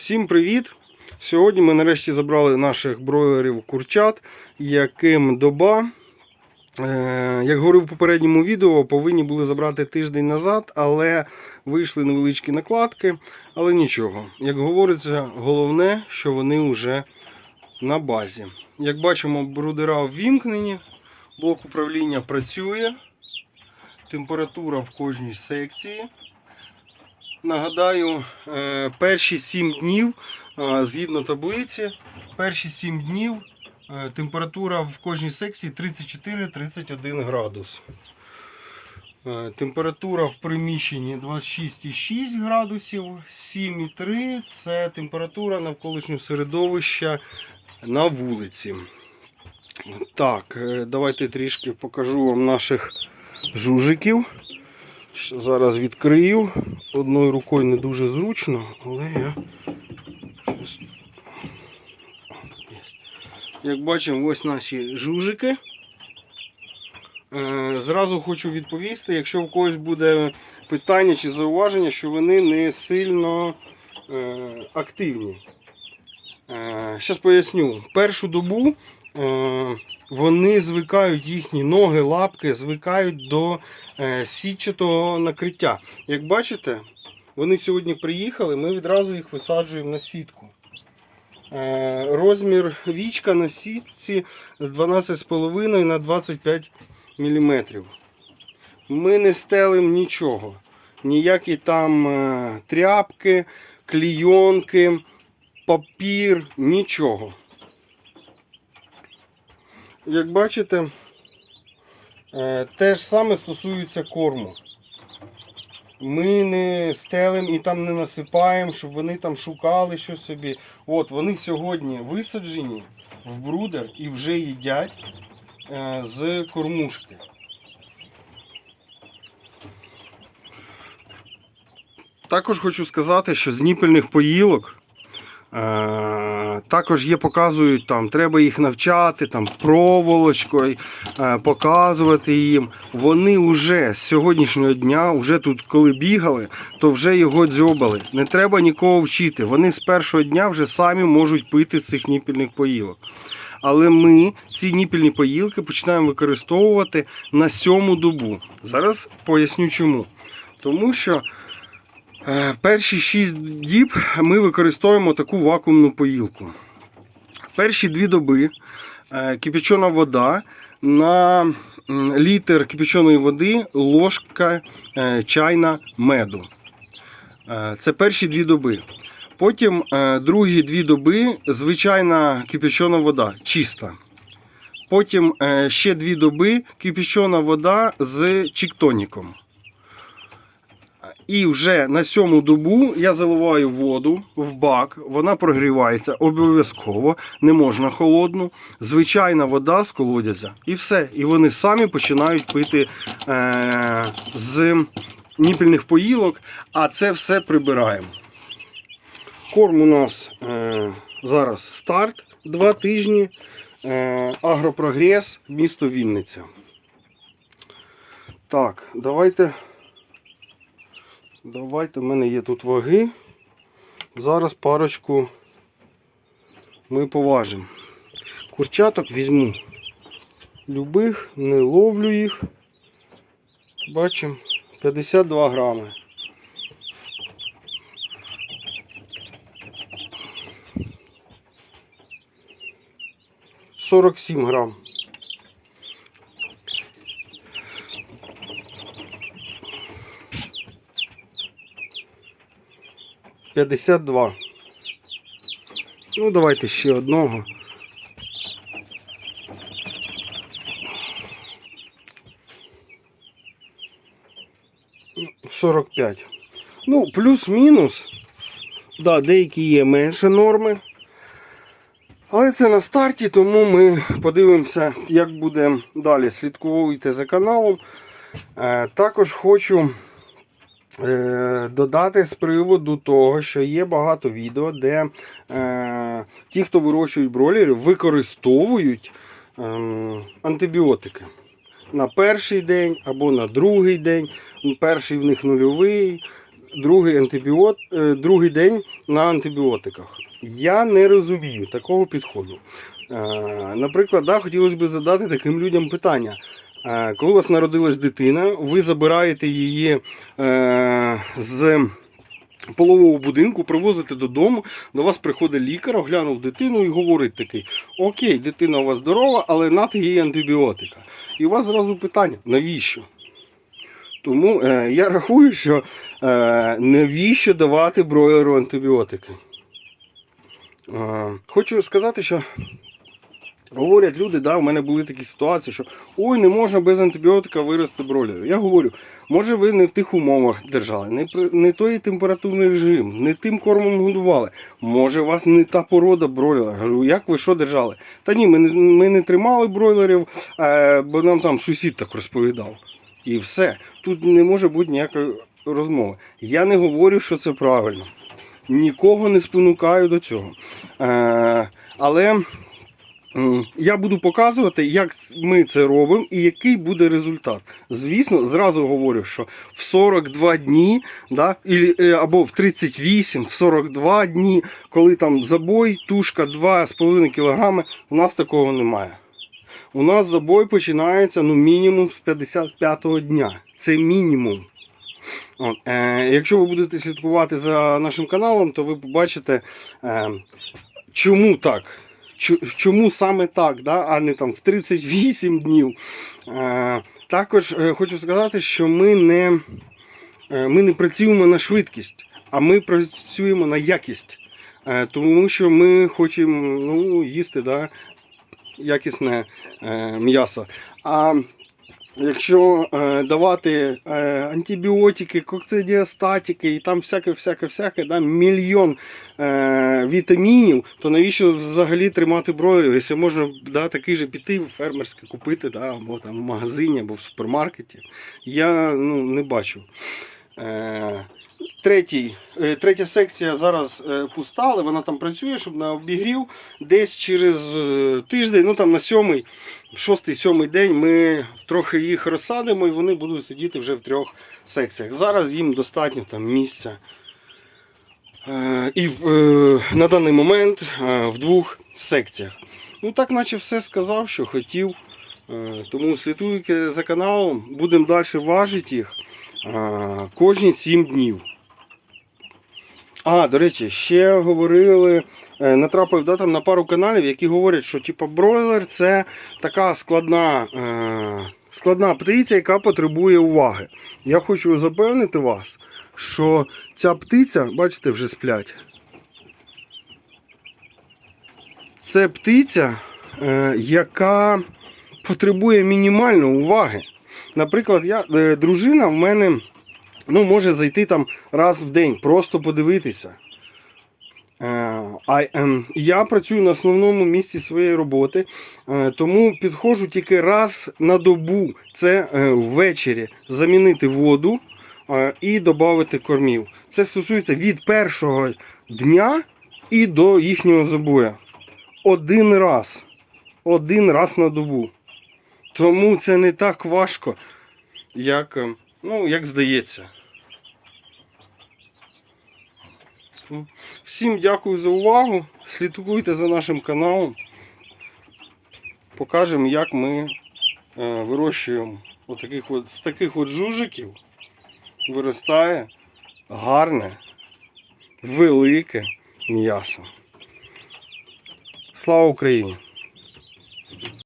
Всім привіт! Сьогодні ми нарешті забрали наших бройлерів курчат, яким доба. Е, Як говорив в попередньому відео, повинні були забрати тиждень назад, але вийшли невеличкі накладки. Але нічого. Як говориться, головне, що вони вже на базі. Як бачимо, брудера ввімкнені, блок управління працює, температура в кожній секції. Нагадаю, е, перші 7 днів, е, згідно таблиці, перші 7 днів е, температура в кожній секції 34-31 градус. Температура в приміщенні 26,6 градусів, 7,3 це температура навколишнього середовища на вулиці. Так, давайте трішки покажу вам наших жужиків. Зараз відкрию. Одною рукою не дуже зручно, але я. Як бачимо, ось наші жужики. Е, Зразу хочу відповісти, якщо в когось буде питання чи зауваження, що вони не сильно е, активні. Зараз поясню. Першу добу е, вони звикають, їхні ноги, лапки звикають до е, сітчатого накриття. Як бачите, вони сьогодні приїхали, ми відразу їх висаджуємо на сітку. Е, Розмір вічка на сітці 12,5 на 25 мм. Ми не стелим нічого. Ніякі там е, тряпки, клійонки, папір, нічого. Як бачите, е, те ж саме стосується корму. Ми не стелим і там не насипаємо, щоб вони там шукали щось собі. От вони сьогодні висаджені в брудер і вже їдять е, з кормушки. Також хочу сказати, що з ніпельних поїлок також є, показують там, треба їх навчати там проволочкою, е, показувати їм. Вони вже з сьогоднішнього дня, вже тут коли бігали, то вже його дзьобали. Не треба нікого вчити. Вони з першого дня вже самі можуть пити з цих ніпільних поїлок. Але ми ці ніпільні поїлки починаємо використовувати на сьому добу. Зараз поясню чому. Тому що е, перші 6 діб ми використовуємо таку вакуумну поїлку. Перші дві доби е, кипячена вода на літр кипяченої води ложка е, чайна меду. Е, Це перші дві доби. Потім е, другі дві доби звичайна кипячена вода, чиста. Потім е, ще дві доби кипячена вода з чіктоніком. І вже на сьому добу я заливаю воду в бак, вона прогрівається обов'язково, не можна холодну. Звичайна вода з колодязя. І все. І вони самі починають пити е- з ніпільних поїлок, а це все прибираємо. Корм у нас е, зараз старт, два тижні. Е, Агропрогрес, місто Вінниця. Так, давайте. Давайте, в мене є тут ваги. Зараз парочку ми поважимо. Курчаток візьму любих, не ловлю їх. Бачимо 52 грами. Сорок сім грам. П'ятдесят два. Ну, давайте ще одного. Ну, 45. Ну, плюс-мінус. Да, деякі є менше норми. Але це на старті, тому ми подивимося, як буде далі. Слідкуйте за каналом. Е, також хочу додати з приводу того, що є багато відео, де е, ті, хто вирощують бройлерів, використовують е, антибіотики на перший день або на другий день. Перший в них нульовий, другий, антибіот, е, другий день на антибіотиках. Я не розумію такого підходу. Е, Наприклад, да, хотілося б задати таким людям питання. Е, Коли у вас народилась дитина, ви забираєте її е, з полового будинку, привозите додому, до вас приходить лікар, оглянув дитину і говорить такий: Окей, дитина у вас здорова, але нати їй антибіотика. І у вас зразу питання: навіщо? Тому е, я рахую, що е, навіщо давати бройлеру антибіотики. Е, хочу сказати, що говорять люди, да, у мене були такі ситуації, що ой, не можна без антибіотика вирости бройлер. Я говорю, може ви не в тих умовах держали, не, не той температурний режим, не тим кормом годували. Може, у вас не та порода бройлера. Говорю, як ви що держали? Та ні, ми не, ми не тримали бройлерів, е, бо нам там сусід так розповідав. І все. Тут не може бути ніякої розмови. Я не говорю, що це правильно. Нікого не спонукаю до цього. Е, але я буду показувати, як ми це робимо і який буде результат. Звісно, зразу говорю, що в 42 дні, да, е, або в 38, в 42 дні, коли там забой, тушка 2,5 кг, у нас такого немає. У нас забой починається ну, мінімум з 55-го дня. Це мінімум. От, е, якщо ви будете слідкувати за нашим каналом, то ви побачите, е, чому так. Чому саме так, да? а не там в 38 днів. Також е, хочу сказати, що ми не, е, ми не працюємо на швидкість, а ми працюємо на якість. Е, тому що ми хочемо ну, їсти да, якісне м'ясо. А якщо е, давати е, антибіотики, кокцидіостатики і там всяке, всяке, всяке, да, мільйон е, вітамінів, то навіщо взагалі тримати бройлер? Якщо можна да, такий же піти фермерське купити, да, або там в магазині, або в супермаркеті, я ну, не бачу. Е, Третій, е, третя секція зараз е, пуста, але вона там працює, щоб на обігрів. Десь через е, тиждень, ну там на сьомий, шостий, сьомий день ми трохи їх розсадимо і вони будуть сидіти вже в трьох секціях. Зараз їм достатньо там місця. І на даний момент в двох секціях. Ну так, наче все сказав, що хотів. Тому слідуйте за каналом, будемо далі важити їх кожні 7 днів. А, до речі, ще говорили, е, натрапив да, там на пару каналів, які говорять, що типу, бройлер це така складна, е, складна птиця, яка потребує уваги. Я хочу запевнити вас, що ця птиця, бачите, вже сплять. Це птиця, е, яка потребує мінімально уваги. Наприклад, я, е, дружина в мене ну, може зайти там раз в день, просто подивитися. Е, А ем, я працюю на основному місці своєї роботи, е, тому підходжу тільки раз на добу. Це е, ввечері замінити воду і додати кормів. Це стосується від першого дня і до їхнього забою. Один раз. Один раз на добу. Тому це не так важко, як, е, ну, як здається. Ну, Всім дякую за увагу. Слідкуйте за нашим каналом. Покажемо, як ми е, вирощуємо отаких от, з таких от жужиків. Виростає гарне, велике м'ясо. Слава Україні!